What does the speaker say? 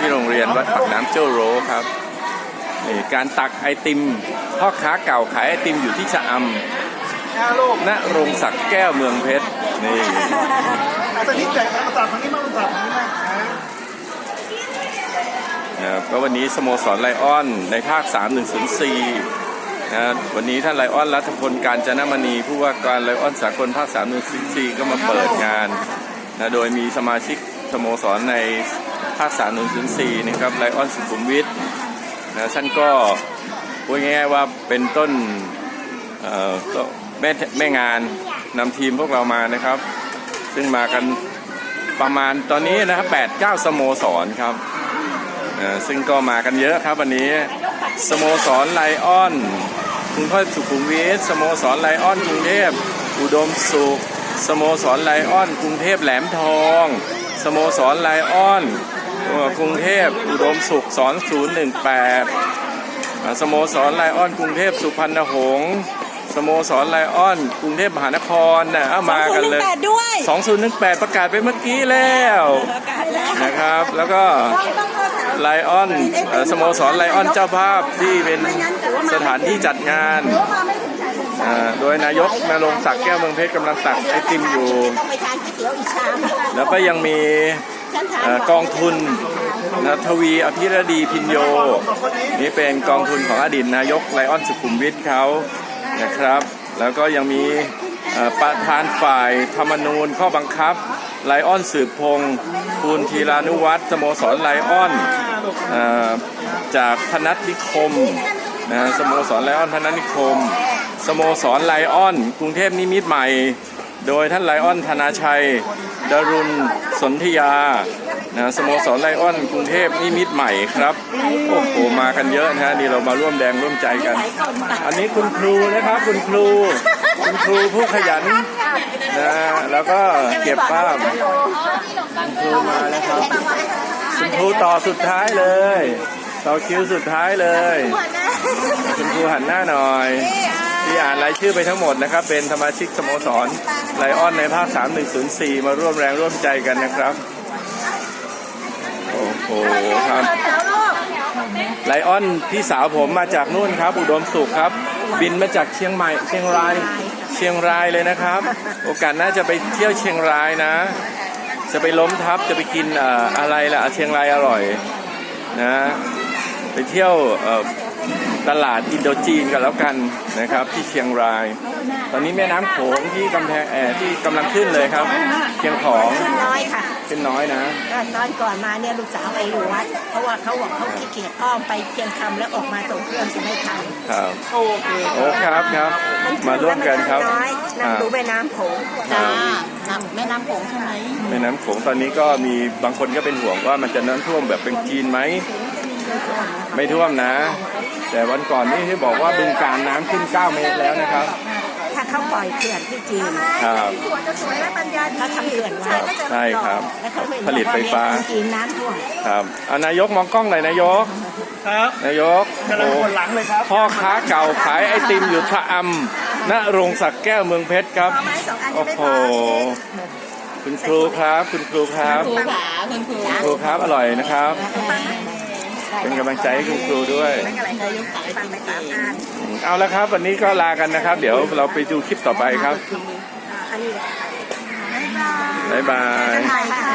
ที่โรงเรียนวัดปากน้ำเจ้าโรครับนี่การตักไอติมพ่อค้าเก่าขายไอติมอยู่ที่ชะอำณโรงศักดิ์แก้วเมืองเพชรนี่อาแต่นี้แจกเอาตัดทางนี้มาตัดทางนี้มาอ่านะครับก็วันนี้สโมสรไลออนในภาค 3104นะวันนี้ท่านไลออนรัฐพลการจนมณีผู้ว่าการไลออนสากลภาค 3104 ก็มาเปิดงานนะโดยมีสมาชิกสโมสรใน ภาค3104นะครับไลออนสุขุมวิทนะท่านก็พูดง่ายๆว่าเป็นต้นเอ่อแม่แม่งานนำทีมพวกเรามานะครับ ซึ่งมากันประมาณตอนนี้นะครับ8 9สโมสรครับเอ่อซึ่งก็มากันเยอะครับวันนี้สโมสรไลออนกรุงเทพสุขุมวิทสโมสรไลออนกรุงเทพอุดมสุขสโมสรไลออนกรุงเทพแหลมทอง สโมสรไลออนเอ่อกรุงเทพอุดมสุข 2018อ่าสโมสรไลออนกรุงเทพสุพรรณหงษ์สโมสรไลออนกรุงเทพมหานครนะเอามากันเลย 2018ด้วย2018ประกาศไปเมื่อกี้แล้วประกาศแล้วนะครับ แล้วก็ไลออนเอ่อสโมสรไลออนเจ้าภาพที่เป็นสถานที่จัดงานอ่าโดยนายกนรงค์ศักดิ์แก้วเมืองเพชรกำลังตักไอติมอยู่ ต้องไปทานก๋วยเตี๋ยวอีกชามแล้วก็ยังมีฉันทานเอ่อกองทุนนะทวีอภิรดีพินโย นี่เป็นกองทุนของอดีตนายกไลออนสุขุมวิทเขานะครับ แล้วก็ยังมีเอ่อประธานฝ่ายธรรมนูญข้อบังคับไลออนสืบพงศ์ภูลธีรานุวัฒน์สโมสรไลออนเอ่อจากพนัสนิคมนะสโมสรไลออนพนัสนิคม สโมสรไลออน กรุงเทพนิมิตรใหม่ โดยท่านไลออนธนาชัย ดรุณสนธยานะสโมสรไลออนกรุงเทพนิมิตใหม่ครับ โอ้โห มากันเยอะนะฮะนี่เรามาร่วมแรงร่วมใจกัน อันนี้คุณครูนะครับคุณครู คุณครูผู้ขยันนะแล้วก็เก็บภาพคุณครูมาแล้วครับคุณครูต่อสุดท้ายเลยต่อคิวสุดท้ายเลย คุณครูหันหน้าหน่อยายชื่อไปทั้งหมดนะครับ เป็นสมาชิกสโมสรไลออนในภาค 3104 มาร่วมแรงร่วมใจกันนะครับ โอ้โหครับไลออนพี่สาวผมมาจากนู่นครับ อุดมสุขครับ บินมาจากเชียงใหม่เชียงรายเชียงรายเลยนะครับ โอกาสน่าจะไปเที่ยวเชียงรายนะ จะไปล้มทับจะไปกินเอ่ออะไรล่ะเชียงรายอร่อยนะ ไปเที่ยว ตลาดอินโดจีนกันแล้วกันนะครับ ที่เชียงราย ตอนนี้แม่น้ำโขงที่กำแพงแออที่กำลังขึ้นเลยครับ เชียงของขึ้นน้อยค่ะขึ้นน้อยนะก็ตอนก่อนมาเนี่ยลูกสาวไปอยู่วัดเพราะว่าเขาบอกเขาขี้เกียจอ้อมไปเชียงคำแล้วออกมาส่งเครื่องจะไม่ทันครับโอเคโอ้ครับครับมาร่วมกันครับน้อยอ่านำดูแม่น้ำโขงจ้าน้ำแม่น้ำโขงใช่ไหมแม่น้ำโขงตอนนี้ก็มีบางคนก็เป็นห่วงว่ามันจะน้ำท่วมแบบเป็นจีนไหมไม่ท่วมนะ แต่วันก่อนนี่ที่บอกว่าบึงการน้ำขึ้น 9 เมตรแล้วนะครับ ถ้าเขาปล่อยเขื่อนที่จีน ครับเขาทำเขื่อนไว้ ใช่ครับ แล้วเขาเป็นผลิตไฟฟ้า บอกว่เนี่ยจีนน้ำท่วมครับอานายกมองกล้องหน่อยนายก ครับนายกกำลังโอ้ปวดหลังเลยครับ พ่อค้าเก่าขายไอติมอยู่ชะอำณโรงศักดิ์แก้วเมืองเพชรครับโอ้โหคุณครูครับ คุณครูครับ ครูขาคุณครู ครูครับ อร่อยนะครับ เป็นกำลังใจให้คุณครูด้วยนายกขายติมเก่งเอาละครับ วันนี้ก็ลากันนะครับ เดี๋ยวเราไปดูคลิปต่อไปครับ อันนี้บ๊ายบายใช่ค่ะ